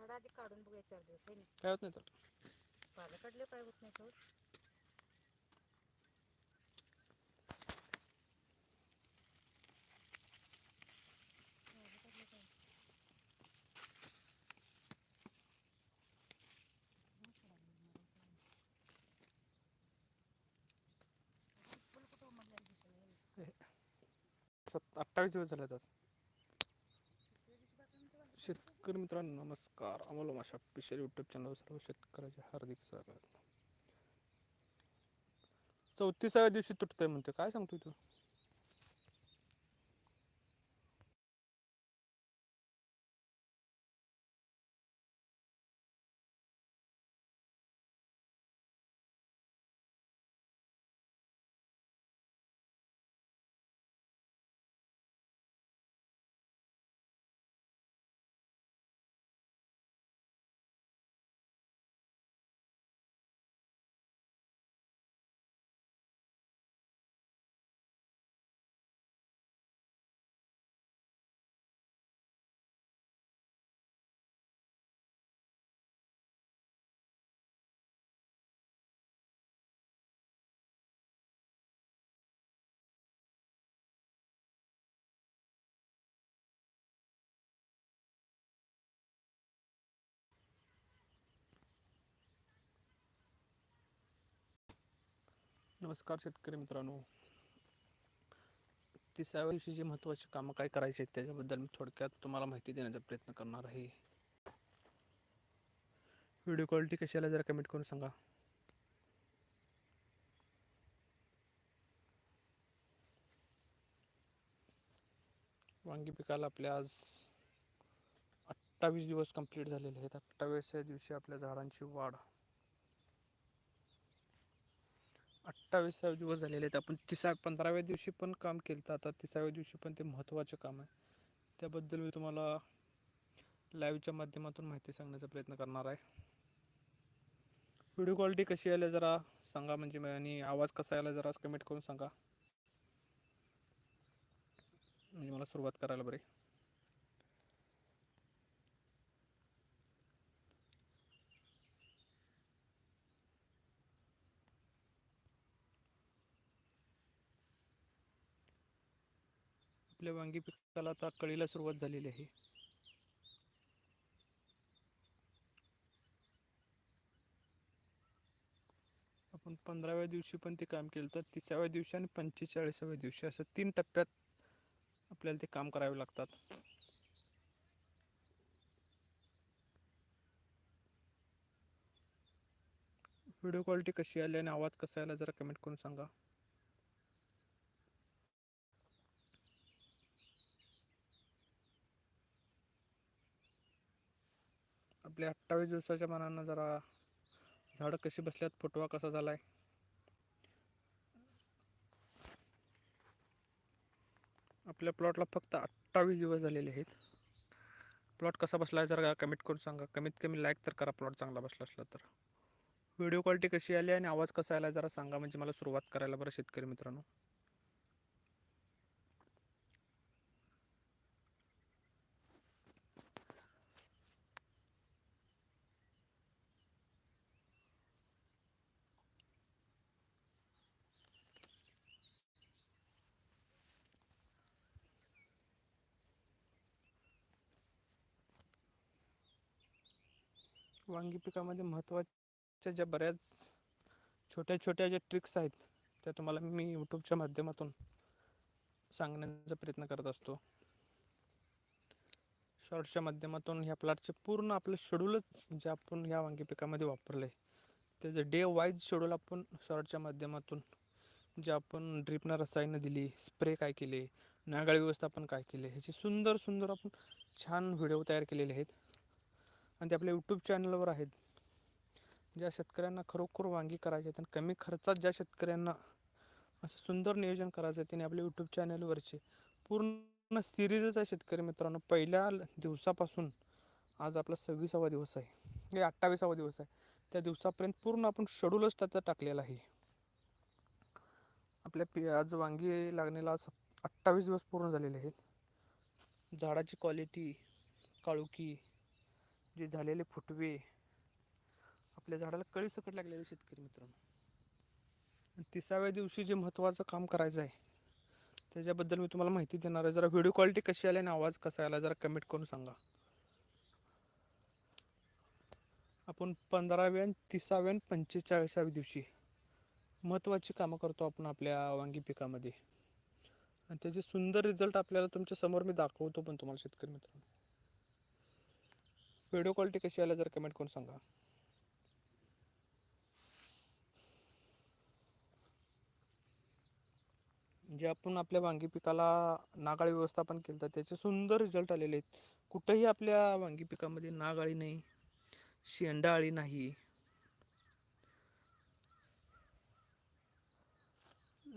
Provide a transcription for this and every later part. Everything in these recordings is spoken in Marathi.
झाडं आधी काढून बघूया चार दिवस आहे नाही काय होत नाही तर? पालं काढले काय होत नाही. सत अठ्ठावीस दिवस झाले आज. शेतकरी मित्रांनो नमस्कार. अमोल माशा पिशर यूट्यूब चॅनलवर सर्व शेतकऱ्याचे हार्दिक स्वागत. चौतीसाव्या दिवशी तुटतंय म्हणते. काय सांगतोय तू? नमस्कार शेतकरी मित्रांनो. तिसऱ्या दिवशी जे महत्त्वाची कामं काय करायची आहेत त्याच्याबद्दल मी थोडक्यात तुम्हाला माहिती देण्याचा प्रयत्न करणार आहे. व्हिडिओ क्वालिटी कशी आला जरा कमेंट करून सांगा. वांगी पिकाला आपल्या आज अठ्ठावीस दिवस कंप्लीट झालेले आहेत. अठ्ठावीसच्या दिवशी आपल्या झाडांची वाढ अठ्ठावीसावे दिवस झालेले आहेत. आपण तिसा पंधराव्या दिवशी पण काम केलं तर आता तिसाव्या दिवशी पण ते महत्त्वाचे काम आहे. त्याबद्दल मी तुम्हाला लाईव्हच्या माध्यमातून माहिती सांगण्याचा प्रयत्न करणार आहे. व्हिडिओ क्वालिटी कशी आली जरा सांगा म्हणजे आणि आवाज कसा आला जरा कमेंट करून सांगा. म्हणजे मला सुरुवात करायला बरी. आपल्या वांगी पिकाला आता कळीला सुरुवात झालेली आहे. आपण पंधराव्या दिवशी पण ते काम केलं तर तिसाव्या दिवशी आणि पंचेचाळीसाव्या दिवशी असं तीन टप्प्यात आपल्याला ते काम करावे लागतात. व्हिडिओ क्वालिटी कशी आली आणि आवाज कसा आला जरा कमेंट करून सांगा. आपल्या अठ्ठावीस दिवसाच्या मनानं जरा झाडं कशी बसल्यात फुटवा कसा झाला आहे आपल्या प्लॉटला फक्त अठ्ठावीस दिवस झालेले आहेत. प्लॉट कसा बसला आहे जरा कमेंट करून सांगा. कमीत कमी लाईक तर करा प्लॉट चांगला बसला असला तर. व्हिडिओ क्वालिटी कशी आली आणि आवाज कसा आला जरा सांगा म्हणजे मला सुरुवात करायला बरं शेतकरी मित्रांनो. वांगी पिकामध्ये महत्त्वाच्या ज्या बऱ्याच छोट्या छोट्या ज्या ट्रिक्स आहेत त्या तुम्हाला मी यूट्यूबच्या माध्यमातून सांगण्याचा प्रयत्न करत असतो. शॉर्ट्सच्या माध्यमातून ह्या प्लॉटचे पूर्ण आपलं शेड्यूलच जे आपण ह्या वांगी पिकामध्ये वापरलं आहे त्याचं डे वाईज शेड्यूल आपण शॉर्टच्या माध्यमातून जे आपण ड्रिपनं रसायनं दिली स्प्रे काय केले नागाळी व्यवस्थापन काय केले ह्याचे सुंदर सुंदर आपण छान व्हिडिओ तयार केलेले आहेत. आणि ते आपल्या यूट्यूब चॅनलवर आहेत. ज्या शेतकऱ्यांना खरोखर वांगी करायचे आहेत आणि कमी खर्चात ज्या शेतकऱ्यांना असं सुंदर नियोजन करायचं आहे त्यांनी आपल्या यूट्यूब चॅनलवरचे पूर्ण सिरीजच आहे शेतकरी मित्रांनो. पहिल्या दिवसापासून आज आपला सव्वीसावा दिवस आहे. हे अठ्ठावीसावा दिवस आहे. त्या दिवसापर्यंत पूर्ण आपण शेड्यूलच त्याचा टाकलेला आहे. आपल्या पि आज वांगी लागण्याला आज अठ्ठावीस दिवस पूर्ण झालेले आहेत. झाडाची क्वालिटी काळुकी जे झालेले फुटवे आपल्या झाडाला कळी सकट लागलेले शेतकरी मित्रांनो. तिसाव्या दिवशी जे महत्त्वाचं काम करायचं आहे त्याच्याबद्दल मी तुम्हाला माहिती देणार आहे. जरा व्हिडिओ क्वालिटी कशी आली आणि आवाज कसा आला जरा कमेंट करून सांगा. आपण पंधराव्या आणि तिसाव्या आणि पंचेचाळीसाव्या दिवशी महत्त्वाची कामं करतो आपण आपल्या वांगी पिकामध्ये. आणि त्याचे सुंदर रिझल्ट आपल्याला तुमच्यासमोर मी दाखवतो पण तुम्हाला शेतकरी मित्रांनो. व्हिडिओ क्वालिटी कशी आला जरा कमेंट करून सांगा. जे आपण आपल्या वांगी पिकाला नागाळी व्यवस्थापन केलं तर त्याचे सुंदर रिझल्ट आलेले आहेत. कुठंही आपल्या वांगी पिकामध्ये नागाळी नाही शेंडाळी नाही.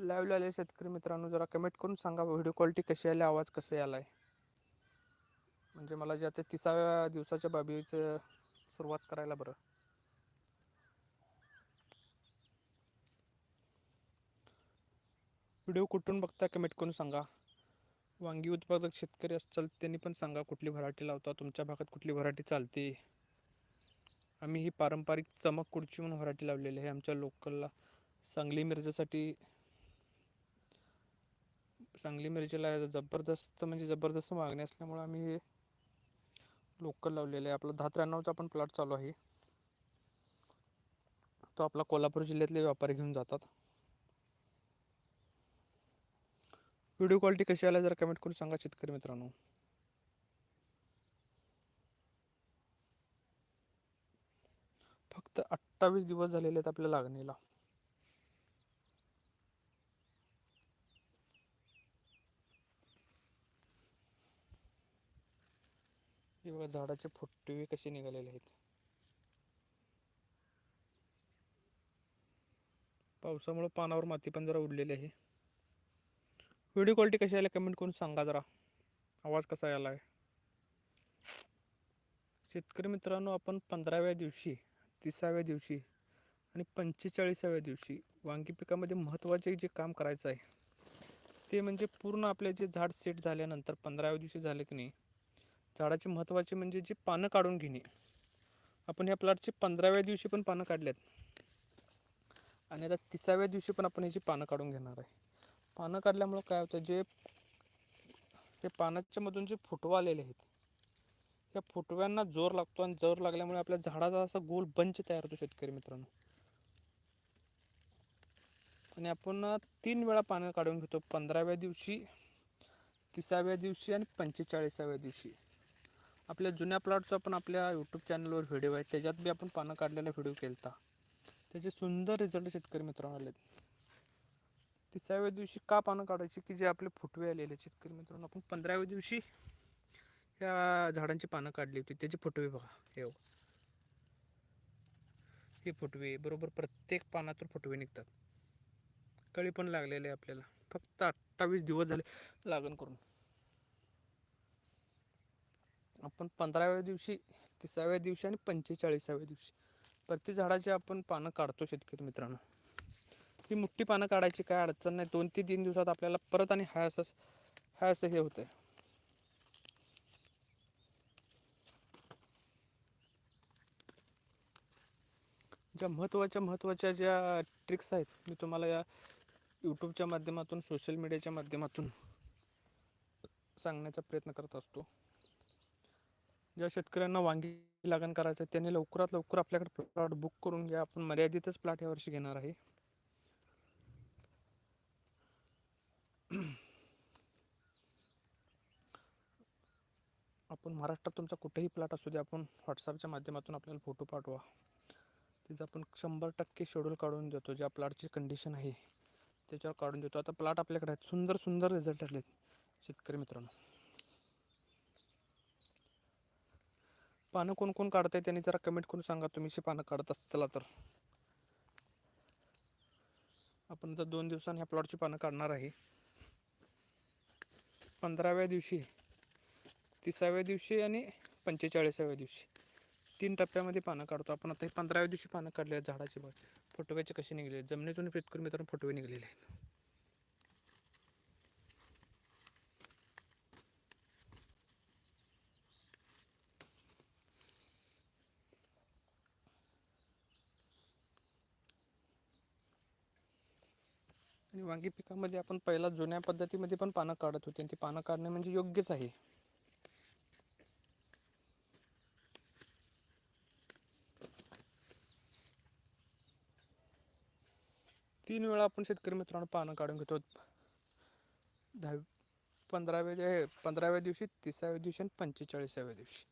लाईव्ह आले शेतकरी मित्रांनो जरा कमेंट करून सांगा व्हिडिओ क्वालिटी कशी आली आवाज कसा आलाय? म्हणजे मला जे आता तिसाव्या दिवसाच्या बाबीचं सुरुवात करायला बरं. व्हिडिओ कुठून बघता कमेंट करून सांगा. वांगी उत्पादक शेतकरी असतील त्यांनी पण सांगा कुठली व्हरायटी लावता तुमच्या भागात कुठली व्हरायटी चालते. आम्ही ही पारंपरिक चमक कुडची म्हणून व्हरायटी लावलेली आहे. आमच्या लोकलला सांगली मिरजेसाठी सांगली मिरजेला जबरदस्त म्हणजे जबरदस्त मागणी असल्यामुळे आम्ही हे लोकल लावलेलं आहे. आपला दहा त्र्याण्णवचा पण प्लॉट चालू आहे. तो आपला कोल्हापूर जिल्ह्यातले व्यापारी घेऊन जातात. व्हिडिओ क्वालिटी कशी आला जरा कमेंट करून सांगा शेतकरी मित्रांनो. फक्त अठ्ठावीस दिवस झालेले आहेत आपल्या लागणीला. हे बघा झाडाचे फुटवे कसे निघालेले आहेत. पावसामुळे पानावर माती पण जरा उडलेली आहे. व्हिडिओ क्वालिटी कशी आली कमेंट करून सांगा जरा. आवाज कसा आला आहे शेतकरी मित्रांनो आपण पंधराव्या दिवशी तिसाव्या दिवशी आणि पंचेचाळीसाव्या दिवशी वांगी पिकामध्ये महत्त्वाचे जे काम करायचं आहे ते म्हणजे पूर्ण आपले जे झाड सेट झाल्यानंतर पंधराव्या दिवशी झाले की नाही झाडाचे महत्त्वाचे म्हणजे जे पानं काढून घेणे. आपण ह्या प्लॉटचे पंधराव्या दिवशी पण पानं काढल्यात. आणि आता तिसाव्या दिवशी पण आपण ह्याची पानं काढून घेणार आहे. पानं काढल्यामुळं काय होतं जे हे पानाच्यामधून जे फुटवा आलेले आहेत या फुटव्यांना जोर लागतो आणि जोर लागल्यामुळे आपल्या झाडाचा असा गोल बंच तयार होतो शेतकरी मित्रांनो. आणि आपण तीन वेळा पानं काढून घेतो पंधराव्या दिवशी तिसाव्या दिवशी आणि पंचेचाळीसाव्या दिवशी. आपल्या जुन्या प्लॉटचा पण आपल्या यूट्यूब चॅनलवर व्हिडिओ आहे. त्याच्यात बी आपण पानं काढलेला व्हिडिओ केला त्याचे सुंदर रिझल्ट शेतकरी मित्रांनो आलेत. तिसाव्या दिवशी का पानं काढायची? की जे आपले फुटवे आलेले शेतकरी मित्रांनो. आपण पंधराव्या दिवशी या झाडांची पानं काढली होती. त्याचे फुटवे बघा. हे बघा. हे फुटवे बरोबर प्रत्येक पानातून फुटवे निघतात. कळी पण लागलेले आहे आपल्याला. फक्त अठ्ठावीस दिवस झाले लागण करून. आपण पंधराव्या दिवशी तिसाव्या दिवशी आणि पंचेचाळीसाव्या दिवशी. प्रति झाडाचे आपण पानं काढतो शेतकरी मित्रांनो. ही मोठी पानं काढायची काय अडचण नाही. दोन ते तीन दिवसात आपल्याला परत आणि हाय असं हाय असं हे होतंय. ज्या महत्त्वाच्या महत्त्वाच्या ज्या ट्रिक्स आहेत मी तुम्हाला या यूट्यूबच्या माध्यमातून सोशल मीडियाच्या माध्यमातून सांगण्याचा प्रयत्न करत असतो. ज्या शेतकऱ्यांना वांगी लागण करायचं आहे त्यांनी लवकरात लवकर आपल्याकडे प्लॉट बुक करून घ्या. आपण मर्यादितच प्लॉट यावर्षी घेणार आहे. आपण महाराष्ट्रात तुमचा कुठेही प्लॉट असू दे आपण व्हॉट्सअपच्या माध्यमातून आपल्याला फोटो पाठवा. तिचं आपण शंभर टक्के शेड्यूल काढून देतो ज्या प्लॉटची कंडिशन आहे. त्याच्यावर काढून देतो. आता प्लॉट आपल्याकडे आहेत. सुंदर सुंदर रिझल्ट आले शेतकरी मित्रांनो. पानं कोण कोण काढताय त्यांनी जरा कमेंट करून सांगा. तुम्ही अशी पानं काढत असताला तर. आपण तर दोन दिवसांनी ह्या प्लॉटची पानं काढणार आहे. पंधराव्या दिवशी तिसाव्या दिवशी आणि पंचेचाळीसाव्या दिवशी. तीन टप्प्यामध्ये पानं काढतो. आपण आता हे पंधराव्या दिवशी पानं काढले आहेत झाडाची बघ. फुटव्याचे कसे निघले जमिनीतून शेतकरी मित्रांनो फोटोवे निघलेले आहेत. वांगी पिकामध्ये आपण पहिला जुन्या पद्धतीमध्ये पण पानं काढत होते. आणि ती पानं काढणे म्हणजे योग्यच आहे. तीन वेळा आपण शेतकरी मित्रांनो पानं काढून घेतो. दहा पंधराव्या जे पंधराव्या दिवशी तिसाव्या दिवशी आणि पंचेचाळीसाव्या दिवशी.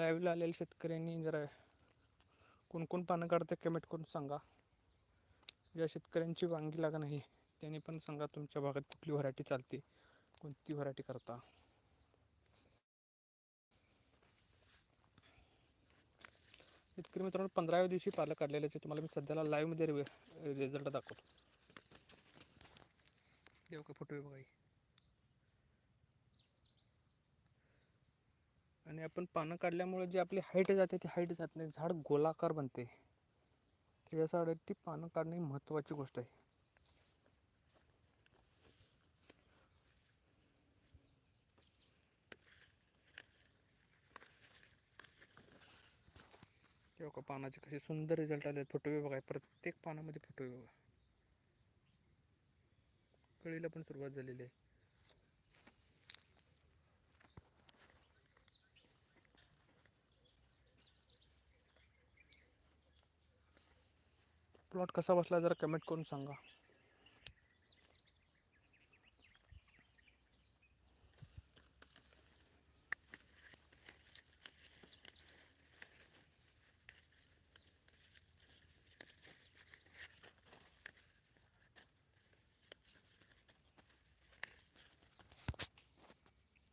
लाईव्हला आलेल्या शेतकऱ्यांनी जरा कोण कोण पानं काढतं कमेंट करून सांगा. ज्या शेतकऱ्यांची वांगी लागा नाही त्यांनी पण सांगा तुमच्या भागात कुठली व्हरायटी चालते कोणती व्हरायटी करता. शेतकरी मित्रांनो पंधराव्या दिवशी पालक काढलेल्याचे तुम्हाला मी सध्याला लाईव्हमध्ये रिझल्ट दाखवतो. देव का फोटो बघाई आणि आपण पानं काढल्यामुळे जी आपली हाईट जाते ती हाईट जात नाही. झाड गोलाकार बनते. त्याच्यासाठी पानं काढणे ही महत्त्वाची गोष्ट आहे. तेव्हा का पानाचे कसे सुंदर रिझल्ट आले फोटो बघा प्रत्येक पानामध्ये फोटो बघा कळीला पण सुरुवात झालेली आहे. प्लॉट कसा बसला जरा कमेंट करून सांगा.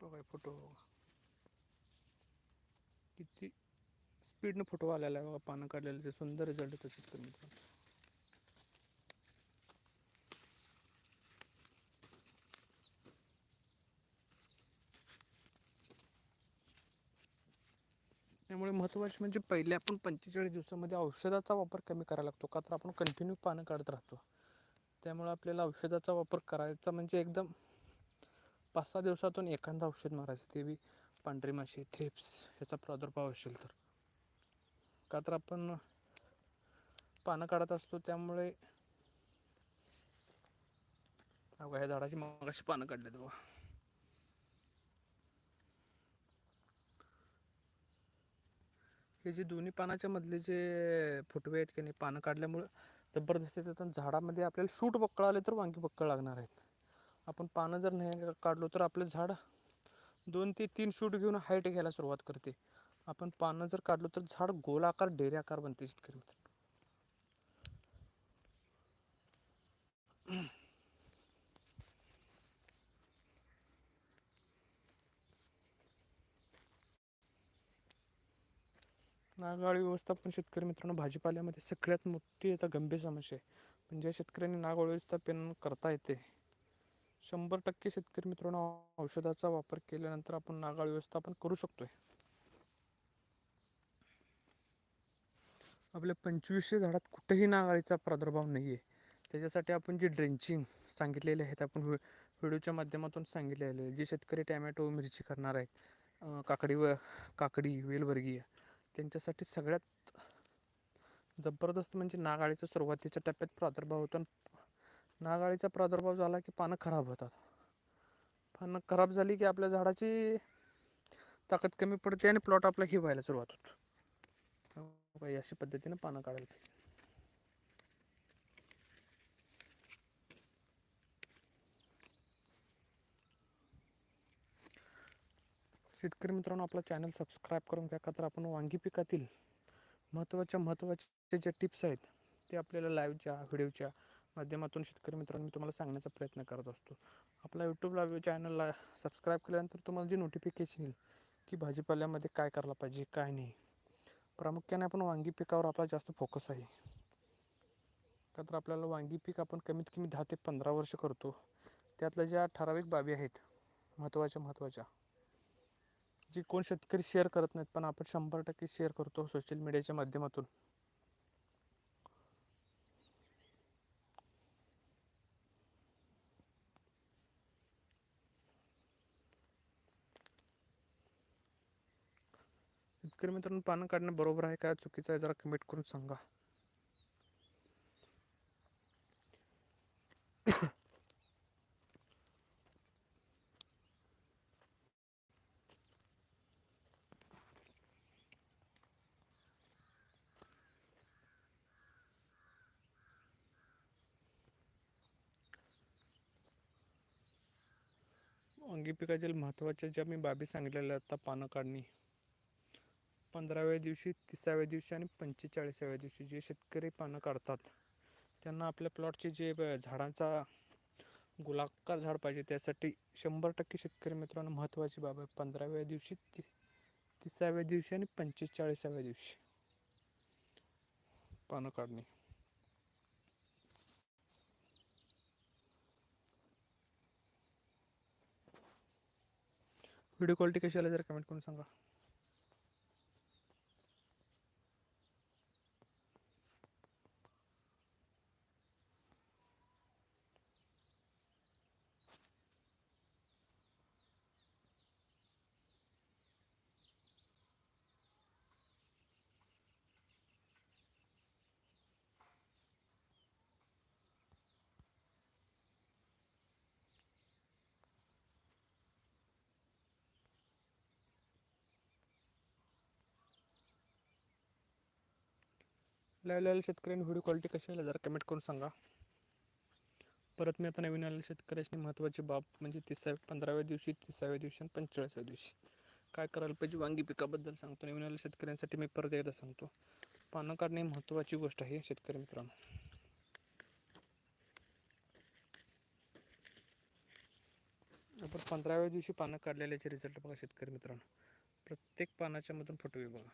बघा फोटो किती स्पीडनं फोटो आलेला आहे बघा. पानं काढलेलं ते सुंदर रिझल्ट येतो शेतकरी मित्रांनो त्यामुळे महत्त्वाचे म्हणजे पहिले आपण पंचेचाळीस दिवसामध्ये औषधाचा वापर कमी करायला लागतो का तर आपण कंटिन्यू पानं काढत राहतो. त्यामुळे आपल्याला औषधाचा वापर करायचा म्हणजे एकदम पाच सहा दिवसातून एखादं औषध मारायचं ते बी पांढरी माशी थ्रिप्स ह्याचा प्रादुर्भाव असेल तर. का तर आपण पानं काढत असतो त्यामुळे ह्या झाडाची मगाशी पानं काढलेत बघा. हे जे दोन्ही पानाच्या मधले जे फुटवे आहेत की नाही पानं काढल्यामुळं जबरदस्त येतात झाडामध्ये आपल्याला शूट बक्कळ आले तर वांगी बक्कळ लागणार आहेत. आपण पानं जर नाही काढलो तर आपलं झाड दोन ते तीन शूट घेऊन हाईट घ्यायला सुरुवात करते. आपण पानं जर काढलो तर झाड गोलाकार डेरे आकार बनते शेतकरी नागाळी व्यवस्थापन शेतकरी मित्रांनो भाजीपाल्यामध्ये सगळ्यात मोठी आता गंभीर समस्या आहे. पण ज्या शेतकऱ्यांनी नागाळ व्यवस्थापन करता येते शंभर टक्के शेतकरी मित्रांनो औषधाचा वापर केल्यानंतर आपण नागाळ व्यवस्थापन करू शकतोय. आपल्या पंचवीसशे झाडात कुठेही नागाळीचा प्रादुर्भाव नाही आहे त्याच्यासाठी आपण जे ड्रेंचिंग सांगितलेले आहेत आपण व्हिडिओच्या माध्यमातून सांगितलेले आहे. जे शेतकरी टॅमॅटो मिरची करणार आहेत काकडी व काकडी वेलवर्गीय त्यांच्यासाठी सगळ्यात जबरदस्त म्हणजे नागाळीचा सुरुवातीच्या टप्प्यात प्रादुर्भाव होतो. आणि नागाळीचा प्रादुर्भाव झाला की पानं खराब होतात. पानं खराब झाली की आपल्या झाडाची ताकद कमी पडते आणि प्लॉट आपला हिवायला व्हायला सुरुवात होतो. अशा पद्धतीनं पानं काढायला पाहिजे. शेतकरी मित्रांनो आपला चॅनल सबस्क्राईब करून घ्या का तर आपण वांगी पिकातील महत्त्वाच्या महत्त्वाचे जे टिप्स आहेत ते आपल्याला लाईव्हच्या व्हिडिओच्या माध्यमातून शेतकरी मित्रांनो मी तुम्हाला सांगण्याचा प्रयत्न करत असतो. आपला यूट्यूबला चॅनलला सबस्क्राईब केल्यानंतर तुम्हाला जे नोटिफिकेशन येईल की भाजीपाल्यामध्ये काय करायला पाहिजे काय नाही. प्रामुख्याने आपण वांगी पिकावर आपला जास्त फोकस आहे. का तर आपल्याला वांगी पीक आपण कमीत कमी दहा ते पंधरा वर्ष करतो. त्यातल्या ज्या ठराविक बाबी आहेत महत्त्वाच्या महत्त्वाच्या जी कोण शेतकरी शेअर करत नाहीत पण आपण शंभर टक्के शेअर करतो सोशल मीडियाच्या माध्यमातून. शेतकरी मित्रांनो पानं काढणं बरोबर आहे का? चुकीचं आहे जरा कमेंट करून सांगा. वांगी पिकातील महत्त्वाच्या ज्या मी बाबी सांगितलेल्या आता पानं काढणी. पंधराव्या दिवशी तिसाव्या दिवशी आणि पंचेचाळीसाव्या दिवशी जे शेतकरी पानं काढतात त्यांना आपल्या प्लॉटचे जे झाडांचा गोलाकार झाड पाहिजे त्यासाठी शंभर टक्के शेतकरी मित्रांनो महत्त्वाची बाब आहे. पंधराव्या दिवशी ति तिसाव्या दिवशी आणि पंचेचाळीसाव्या दिवशी पानं काढणे. व्हिडिओ क्वालिटी कशी आली जरा कमेंट करून सांगा. लावलेल्या शेतकऱ्यांनी व्हिडिओ क्वालिटी कशी आली जरा कमेंट करून सांगा. परत मी आता नवीन आलेल्या शेतकऱ्याची महत्त्वाची बाब म्हणजे तिसाव्या पंधराव्या दिवशी तिसाव्या दिवशी आणि पंचेचाळीसाव्या दिवशी. काय करायला पाहिजे वांगी पिकाबद्दल सांगतो. नवीन आलेल्या शेतकऱ्यांसाठी मी परत एकदा सांगतो. पानं काढणे ही महत्त्वाची गोष्ट आहे शेतकरी मित्रांनो. आपण पंधराव्या दिवशी पानं काढलेल्याचे रिझल्ट बघा शेतकरी मित्रांनो. प्रत्येक पानाच्यामधून फोटो बघा.